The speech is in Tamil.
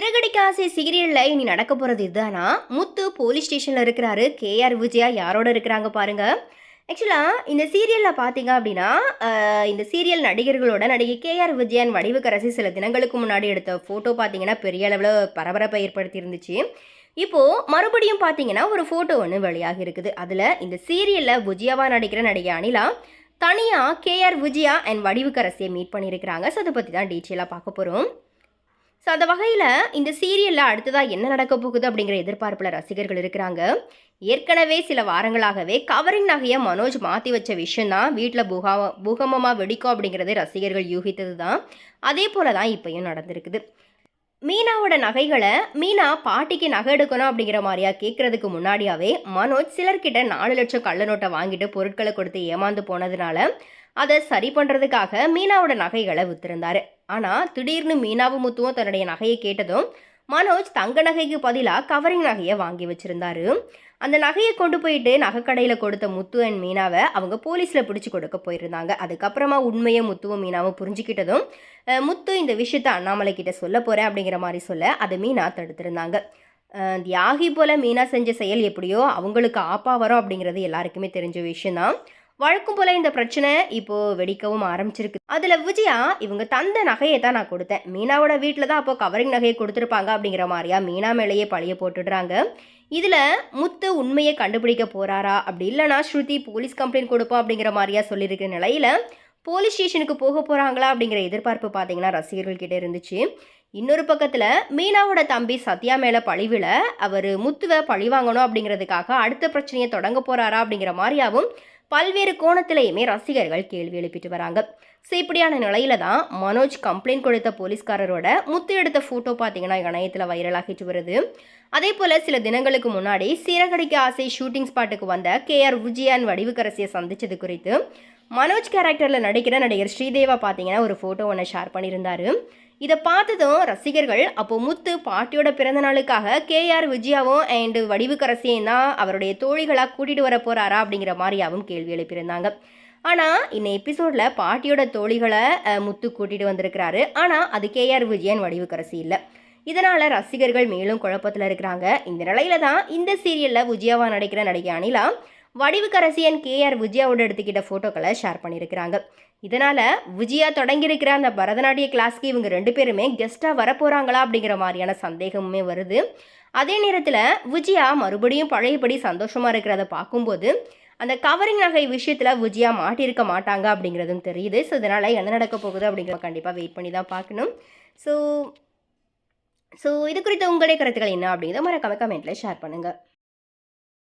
சிறகடிக்க ஆசை சீரியல்ல இனி நடக்க போறது இதுதானா? முத்து போலீஸ் ஸ்டேஷன்ல இருக்கிறாரு. கேஆர் விஜயா யாரோட இருக்கிறாங்க பாருங்க. ஆக்சுவலாக இந்த சீரியலில் பார்த்தீங்க அப்படின்னா இந்த சீரியல் நடிகர்களோட நடிகை கேஆர் விஜயன் வடிவுக்கரசி சில தினங்களுக்கு முன்னாடி எடுத்த ஃபோட்டோ பார்த்தீங்கன்னா பெரிய அளவில் பரபரப்பை ஏற்படுத்தி இருந்துச்சு இப்போது மறுபடியும் பார்த்தீங்கன்னா ஒரு ஃபோட்டோ ஒன்று வெளியாக இருக்குது. அதில் இந்த சீரியலில் விஜயாவாக நடிக்கிற நடிகை அனிலா தனியாக கேஆர் விஜயா அண்ட் வடிவுக்கரசியை மீட் பண்ணியிருக்கிறாங்க. ஸோ அதை பற்றி தான் டீட்டெயிலாக பார்க்க போகிறோம் ஸோ அந்த வகையில் இந்த சீரியலில் அடுத்ததாக என்ன நடக்க போகுது அப்படிங்கிற எதிர்பார்ப்பில் ரசிகர்கள் இருக்கிறாங்க. ஏற்கனவே சில வாரங்களாகவே கவரிங் நகையை மனோஜ் மாற்றி வச்ச விஷயந்தான் வீட்டில் பூகா பூகமமாக வெடிக்கும் அப்படிங்கிறது ரசிகர்கள் யூகித்தது தான் அதே போல தான் இப்பயும் நடந்திருக்குது. மீனாவோட நகைகளை மீனா பாட்டிக்கு நகை எடுக்கணும் அப்படிங்கிற மாதிரியா கேட்கறதுக்கு முன்னாடியாவே மனோஜ் சிலர்கிட்ட நாலு லட்சம் கள்ள நோட்டை வாங்கிட்டு பொருட்களை கொடுத்து ஏமாந்து போனதுனால அதை சரி பண்ணுறதுக்காக மீனாவோட நகைகளை விற்றுருந்தார் ஆனால் திடீர்னு மீனாவும் முத்துவும் தன்னுடைய நகையை கேட்டதும் மனோஜ் தங்க நகைக்கு பதிலாக கவரிங் நகையை வாங்கி வச்சுருந்தாரு. அந்த நகையை கொண்டு போயிட்டு நகைக்கடையில் கொடுத்த முத்து அண்ட் மீனாவை அவங்க போலீஸில் பிடிச்சி கொடுக்க போயிருந்தாங்க. அதுக்கப்புறமா உண்மையை முத்துவும் மீனாவும் புரிஞ்சுக்கிட்டதும் முத்து இந்த விஷயத்த அண்ணாமலை கிட்ட சொல்ல போகிறேன் அப்படிங்கிற மாதிரி சொல்ல அதை மீனா தடுத்திருந்தாங்க. தியாகி போல மீனா செஞ்ச செயல் எப்படியோ அவங்களுக்கு ஆப்பா வரும் அப்படிங்கிறது எல்லாருக்குமே தெரிஞ்ச விஷயம்தான். வழக்கம் போல இந்த பிரச்சனை இப்போ வெடிக்கவும் ஆரம்பிச்சிருக்கு. அதுல விஜயா இவங்க தந்த நகையை தான் நான் கொடுத்தேன். மீனாவோட வீட்டில் தான் அப்போ கவரிங் நகையை கொடுத்துருப்பாங்க அப்படிங்கிற மாதிரியா மீனா மேலேயே பழைய போட்டுடுறாங்க. இதுல முத்து உண்மையை கண்டுபிடிக்க போறாரா? அப்படி இல்லைனா ஸ்ருதி போலீஸ் கம்ப்ளைண்ட் கொடுப்போம் அப்படிங்கிற மாதிரியா சொல்லியிருக்கிற நிலையில போலீஸ் ஸ்டேஷனுக்கு போக போறாங்களா அப்படிங்கிற எதிர்பார்ப்பு பார்த்தீங்கன்னா ரசிகர்கள் கிட்டே இருந்துச்சு. இன்னொரு பக்கத்தில் மீனாவோட தம்பி சத்யா மேலே பழிவில் அவர் முத்துவை பழி வாங்கணும் அப்படிங்கிறதுக்காக அடுத்த பிரச்சனையை தொடங்க போகிறாரா அப்படிங்கிற மாதிரியாவும் பல்வேறு கோணத்திலையுமே ரசிகர்கள் கேள்வி எழுப்பிட்டு வராங்க. ஸோ இப்படியான நிலையில தான் மனோஜ் கம்ப்ளைண்ட் கொடுத்த போலீஸ்காரரோட முத்து எடுத்த ஃபோட்டோ பார்த்தீங்கன்னா இணையத்தில் வைரலாகிட்டு வருது. அதே போல் சில தினங்களுக்கு முன்னாடி சீரகடிக்க ஆசை ஷூட்டிங் ஸ்பாட்டுக்கு வந்த கேஆர் விஜயான் வடிவுக்கரசியை சந்தித்தது குறித்து மனோஜ் கேரக்டரில் நடிக்கிற நடிகர் ஸ்ரீதேவா பார்த்தீங்கன்னா ஒரு ஃபோட்டோ ஒன்று ஷேர் பண்ணியிருந்தாரு. இதை பார்த்ததும் ரசிகர்கள் அப்போ முத்து பாட்டியோட பிறந்த நாளுக்காக கேஆர் விஜயாவும் அண்டு வடிவுக்கரசியும் தான் அவருடைய தோழிகளாக கூட்டிகிட்டு வர போகிறாரா அப்படிங்கிற மாதிரியாவும் கேள்வி எழுப்பியிருந்தாங்க. ஆனால் இந்த எபிசோடில் பாட்டியோட தோழிகளை முத்து கூட்டிகிட்டு வந்திருக்கிறாரு. ஆனால் அது கேஆர் விஜயன் வடிவுக்கரசி இல்லை. இதனால் ரசிகர்கள் மேலும் குழப்பத்தில் இருக்கிறாங்க. இந்த நிலையில தான் இந்த சீரியலில் விஜயாவா நடிக்கிற நடிகை அனிலா வடிவுக்கரசியன் கேஆர் விஜயாவோட எடுத்துக்கிட்ட ஃபோட்டோக்களை ஷேர் பண்ணியிருக்கிறாங்க. இதனால் விஜயா தொடங்கியிருக்கிற அந்த பரதநாட்டிய கிளாஸ்க்கு இவங்க ரெண்டு பேருமே கெஸ்ட்டாக வரப்போகிறாங்களா அப்படிங்கிற மாதிரியான சந்தேகமுமே வருது. அதே நேரத்தில் விஜயா மறுபடியும் பழையபடி சந்தோஷமாக இருக்கிறத பார்க்கும்போது அந்த கவரிங் நகை விஷயத்தில் விஜயா மாட்டியிருக்க மாட்டாங்க அப்படிங்கிறதும் தெரியுது. ஸோ இதனால் என்ன நடக்க போகுது அப்படிங்கிறத கண்டிப்பாக வெயிட் பண்ணி தான் பார்க்கணும். ஸோ ஸோ இது குறித்த உங்களுடைய கருத்துக்கள் என்ன அப்படிங்கிறத மறக்காம கமெண்ட்டில் ஷேர் பண்ணுங்கள்